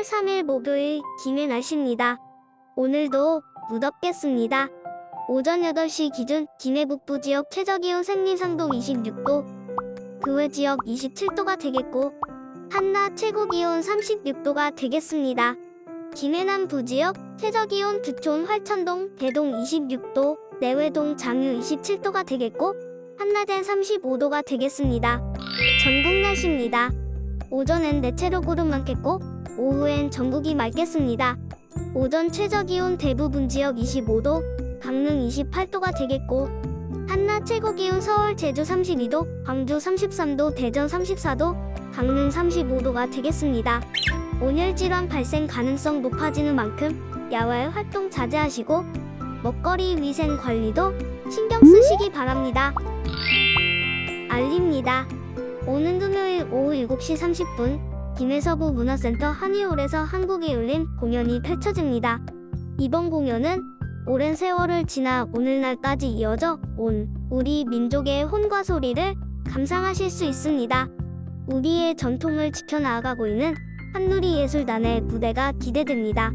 10월 3일 목요일 김해 날씨입니다. 오늘도 무덥겠습니다. 오전 8시 기준 김해 북부 지역 최저기온 생리상동 26도, 그 외 지역 27도가 되겠고 한낮 최고기온 36도가 되겠습니다. 김해 남부 지역 최저기온 두촌 활천동 대동 26도, 내외동 장유 27도가 되겠고 한낮엔 35도가 되겠습니다. 전국 날씨입니다. 오전엔 대체로 구름 많겠고 오후엔 전국이 맑겠습니다. 오전 최저기온 대부분 지역 25도, 강릉 28도가 되겠고 한낮 최고기온 서울 제주 32도, 광주 33도, 대전 34도, 강릉 35도가 되겠습니다. 온열 질환 발생 가능성 높아지는 만큼 야외 활동 자제하시고 먹거리 위생 관리도 신경 쓰시기 바랍니다. 알립니다. 오는 금요일 오후 7시 30분 김해서부 문화센터 한의홀에서 한국이 울린 공연이 펼쳐집니다. 이번 공연은 오랜 세월을 지나 오늘날까지 이어져 온 우리 민족의 혼과 소리를 감상하실 수 있습니다. 우리의 전통을 지켜나가고 있는 한누리 예술단의 무대가 기대됩니다.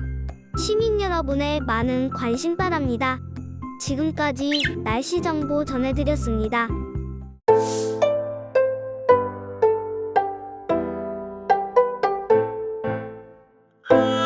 시민 여러분의 많은 관심 바랍니다. 지금까지 날씨 정보 전해드렸습니다. Oh.